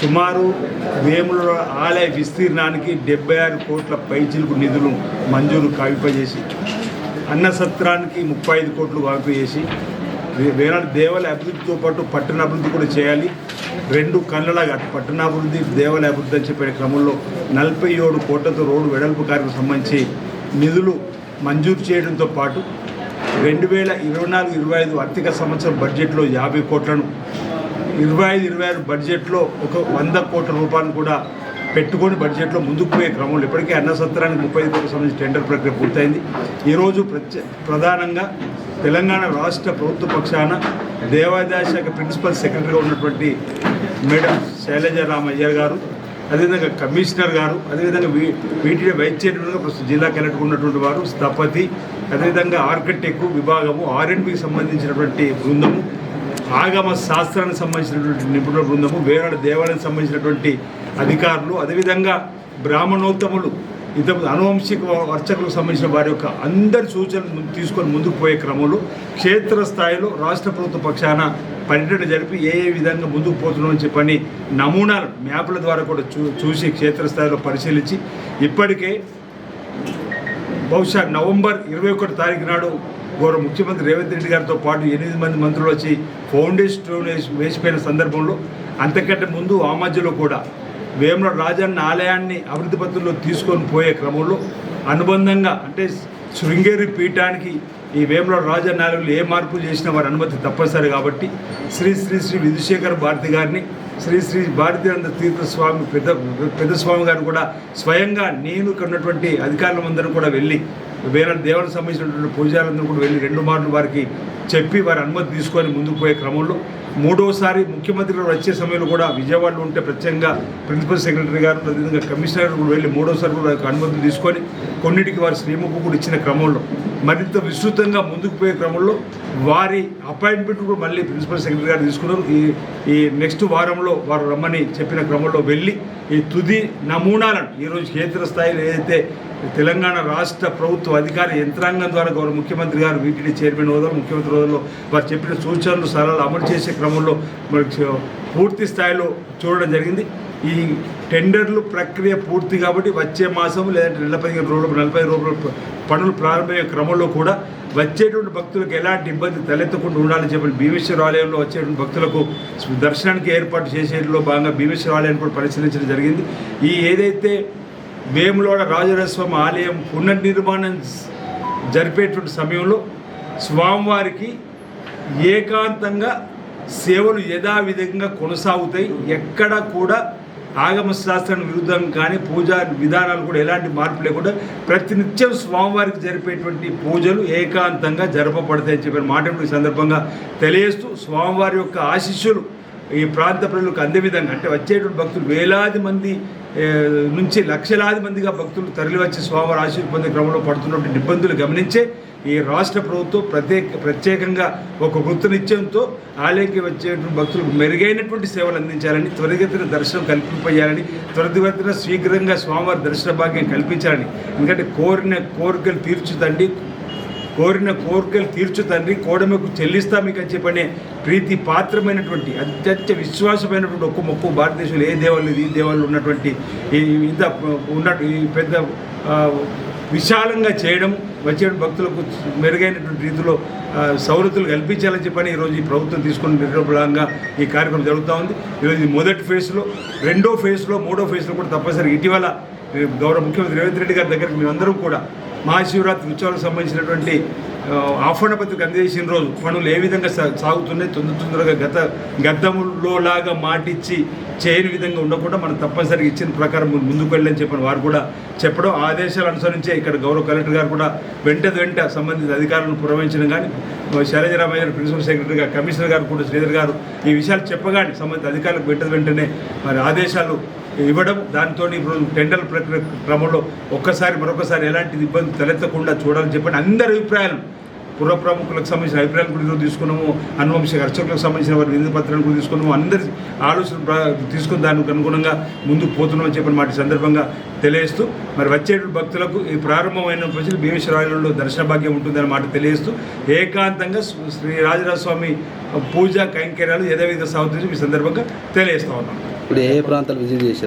సుమారు వేముల ఆలయ విస్తీర్ణానికి డెబ్బై ఆరు కోట్ల పైచిలుకు నిధులు మంజూరు కావిపజేసి అన్న సత్రానికి ముప్పై ఐదు కోట్లు కావిపజేసి వేనాడు దేవాలయ అభివృద్ధితో పాటు పట్టణాభివృద్ధి కూడా చేయాలి. రెండు కళ్ళలాగా పట్టణాభివృద్ధి దేవాలయ అభివృద్ధి అని చెప్పే క్రమంలో నలభై ఏడు కోట్లతో రోడ్డు వెడల్పు కార్యకు సంబంధించి నిధులు మంజూరు చేయడంతో పాటు రెండు వేల ఇరవై నాలుగు ఇరవై ఐదు ఆర్థిక సంవత్సరం బడ్జెట్లో యాభై కోట్లను ఇరవై ఐదు ఇరవై ఆరు బడ్జెట్లో ఒక వంద కోట్ల రూపాయలు కూడా పెట్టుకొని బడ్జెట్లో ముందుకు పోయే క్రమంలో ఇప్పటికే అన్న సత్రానికి ముప్పై ఐదు కోట్ల సంబంధించి టెండర్ ప్రక్రియ పూర్తయింది. ఈరోజు ప్రత్యే ప్రధానంగా తెలంగాణ రాష్ట్ర ప్రభుత్వ పక్షాన దేవాదాయ శాఖ ప్రిన్సిపల్ సెక్రటరీగా ఉన్నటువంటి మేడం శైలజ రామయ్య గారు అదేవిధంగా కమిషనర్ గారు అదేవిధంగా వీ వీటిని వైస్ చైర్మన్గా ప్రస్తుతం జిల్లా కలెక్టర్ ఉన్నటువంటి వారు స్థపతి అదేవిధంగా ఆర్కిటెక్ విభాగము ఆర్ఎండ్బికి సంబంధించినటువంటి బృందము ఆగమ శాస్త్రానికి సంబంధించినటువంటి నిపుణుల బృందము వేరే దేవాలయానికి సంబంధించినటువంటి అధికారులు అదేవిధంగా బ్రాహ్మణోత్తములు ఇతర అనువంశిక అర్చకులకు సంబంధించిన వారి యొక్క అందరి సూచనలు తీసుకొని ముందుకు పోయే క్రమంలో క్షేత్రస్థాయిలో రాష్ట్ర ప్రభుత్వ పక్షాన పర్యటన జరిపి ఏ ఏ విధంగా ముందుకు పోతున్నామని చెప్పని నమూనాలు మ్యాప్ల ద్వారా కూడా చూ చూసి క్షేత్రస్థాయిలో పరిశీలించి ఇప్పటికే బహుశా నవంబర్ ఇరవై ఒకటి తారీఖు నాడు గౌరవ ముఖ్యమంత్రి రేవంత్ రెడ్డి గారితో పాటు ఎనిమిది మంది మంత్రులు వచ్చి ఫౌండేషన్ స్టోన్ వేసిపోయిన సందర్భంలో అంతకంటే ముందు ఆ మధ్యలో కూడా వేముల రాజన్న ఆలయాన్ని అభివృద్ధి పత్రంలో తీసుకొని పోయే క్రమంలో అనుబంధంగా అంటే శృంగేరి పీఠానికి ఈ వేముల రాజన్న ఆలయంలో ఏ మార్పులు చేసినా వారి అనుమతి తప్పనిసరి కాబట్టి శ్రీ శ్రీ శ్రీ విధుశేఖర్ భారతి గారిని శ్రీ శ్రీ భారతీనంద తీర్థ స్వామి పెద్ద పెద్ద స్వామి గారిని కూడా స్వయంగా నేను ఇక్కడ ఉన్నటువంటి అధికారులందరూ కూడా వెళ్ళి వేరే దేవునికి సంబంధించినటువంటి పూజారులందరూ కూడా వెళ్ళి రెండు మార్లు వారికి చెప్పి వారి అనుమతి తీసుకొని ముందుకు పోయే క్రమంలో మూడోసారి ముఖ్యమంత్రి గారు వచ్చే సమయంలో కూడా విజయవాడలో ఉంటే ప్రత్యేకంగా ప్రిన్సిపల్ సెక్రటరీ గారు అదేవిధంగా కమిషనర్ కూడా వెళ్ళి మూడోసారి కూడా అనుమతి అనుమతులు తీసుకొని కొన్నిటికి వారి శ్రీముఖం కూడా ఇచ్చిన క్రమంలో మరింత విస్తృతంగా ముందుకు పోయే క్రమంలో వారి అపాయింట్మెంట్ కూడా మళ్ళీ ప్రిన్సిపల్ సెక్రటరీ గారు తీసుకున్నారు. ఈ ఈ నెక్స్ట్ వారంలో వారు రమ్మని చెప్పిన క్రమంలో వెళ్ళి ఈ తుది నమూనాలను ఈరోజు క్షేత్ర స్థాయిలో ఏదైతే తెలంగాణ రాష్ట్ర ప్రభుత్వ అధికార యంత్రాంగం ద్వారా గౌరవ ముఖ్యమంత్రి గారు వీటిని చైర్మన్ హోదాలో ముఖ్యమంత్రి హోదాలో వారు చెప్పిన సూచనలు సలహాలు అమలు చేసే క్రమంలో మనకి పూర్తి స్థాయిలో చూడడం జరిగింది. ఈ టెండర్లు ప్రక్రియ పూర్తి కాబట్టి వచ్చే మాసం లేదంటే నెల పదిహేను రోజులు నలభై రోజులు పనులు ప్రారంభమయ్యే క్రమంలో కూడా వచ్చేటువంటి భక్తులకు ఎలాంటి ఇబ్బంది తలెత్తకుండా ఉండాలని చెప్పి భీమేశ్వర ఆలయంలో వచ్చేటువంటి భక్తులకు దర్శనానికి ఏర్పాటు చేసేలో భాగంగా భీమేశ్వర ఆలయాన్ని కూడా పరిశీలించడం జరిగింది. ఈ ఏదైతే వేములవాడ రాజరాజస్వామి ఆలయం పునర్నిర్మాణం జరిపేటువంటి సమయంలో స్వామివారికి ఏకాంతంగా సేవలు యథావిధంగా కొనసాగుతాయి. ఎక్కడ కూడా ఆగమ శాస్త్రానికి విరుద్ధం కానీ పూజా విధానాలు కూడా ఎలాంటి మార్పు లేకుండా ప్రతినిత్యం స్వామివారికి జరిపేటువంటి పూజలు ఏకాంతంగా జరపబడతాయని చెప్పిన మాట ఈ సందర్భంగా తెలియజేస్తూ స్వామివారి యొక్క ఆశీస్సులు ఈ ప్రాంత ప్రజలకు అందే విధంగా అంటే వచ్చేటువంటి భక్తులు వేలాది మంది నుంచి లక్షలాది మందిగా భక్తులు తరలివచ్చి స్వామివారి ఆశీర్వ పొందే క్రమంలో పడుతున్నటువంటి ఇబ్బందులు గమనించే ఈ రాష్ట్ర ప్రభుత్వం ప్రత్యేక ప్రత్యేకంగా ఒక వృత్తినిత్యంతో ఆలయంకి వచ్చేటువంటి భక్తులకు మెరుగైనటువంటి సేవలు అందించాలని త్వరితగతిన దర్శనం కల్పింపజేయాలని త్వరితగతిన శీఘ్రంగా స్వామివారి దర్శన భాగ్యం కల్పించాలని ఎందుకంటే కోరిన కోరికలు తీర్చుదండి. కోరిన కోరికలు తీర్చు తండ్రి కోడమకు చెల్లిస్తా మీకు అని చెప్పనే ప్రీతి పాత్రమైనటువంటి అత్యంత విశ్వాసమైనటువంటి ఒక్క మొక్కు భారతదేశంలో ఏ దేవాలు ఈ దేవాలు ఉన్నటువంటి ఈ ఇంత ఉన్న ఈ పెద్ద విశాలంగా చేయడం వచ్చే భక్తులకు మెరుగైనటువంటి రీతిలో సౌలతులు కల్పించాలని చెప్పని ఈరోజు ఈ ప్రభుత్వం తీసుకున్న నిర్లభంగా ఈ కార్యక్రమం జరుగుతూ ఉంది. ఈరోజు మొదటి ఫేజ్లో రెండో ఫేజ్లో మూడో ఫేజ్లో కూడా తప్పనిసరి ఇటీవల గౌరవ ముఖ్యమంత్రి రేవంత్ రెడ్డి గారి దగ్గరికి మేమందరం కూడా మహాశివరాత్రి ఉత్సవాలకు సంబంధించినటువంటి ఆ, ఆహ్వాన పత్రిక అందజేసిన రోజు పనులు ఏ విధంగా సాగుతున్నాయి? తొందర తొందరగా గత గద్దములో లాగా మాటిచ్చి చేయని విధంగా ఉండకుండా మనం తప్పనిసరిగా ఇచ్చిన ప్రకారం ముందుకు వెళ్ళని చెప్పిన వారు కూడా చెప్పడం. ఆదేశాలు అనుసరించే ఇక్కడ గౌరవ కలెక్టర్ గారు కూడా వెంట వెంట సంబంధిత అధికారులను పురమించడం కానీ శైలజరామయ్య గారు ప్రిన్సిపల్ సెక్రటరీగా కమిషనర్ గారు కూడా శ్రీధర్ గారు ఈ విషయాలు చెప్పగానే సంబంధిత అధికారులకు వెంట వెంటనే మరి ఆదేశాలు ఇవ్వడం దాంతో ఇప్పుడు టెండర్ ప్రక్రియ క్రమంలో ఒక్కసారి మరొకసారి ఎలాంటి ఇబ్బంది తలెత్తకుండా చూడాలని చెప్పని అందరి అభిప్రాయాలు పుర ప్రముఖులకు సంబంధించిన అభిప్రాయాలు కూడా ఈరోజు తీసుకున్నాము. అనువంశ అర్చకులకు సంబంధించిన వారి నిధి పత్రాలను కూడా తీసుకున్నాము. అందరి ఆలోచన తీసుకుని దానికి అనుగుణంగా ముందుకు పోతున్నామని చెప్పిన మాట సందర్భంగా తెలియజేస్తూ మరి వచ్చే భక్తులకు ఈ ప్రారంభమైన ప్రజలు భీమేశ్వరాలలో దర్శన భాగ్యం ఉంటుందన్న మాట తెలియజేస్తూ ఏకాంతంగా శ్రీ రాజరాజస్వామి పూజ కైంకర్యాలు యథావిధిగా సాగుతుంది ఈ సందర్భంగా తెలియజేస్తా ఉన్నాం. ఇప్పుడు ఏ ప్రాంతాలు విజిట్ చేశారు?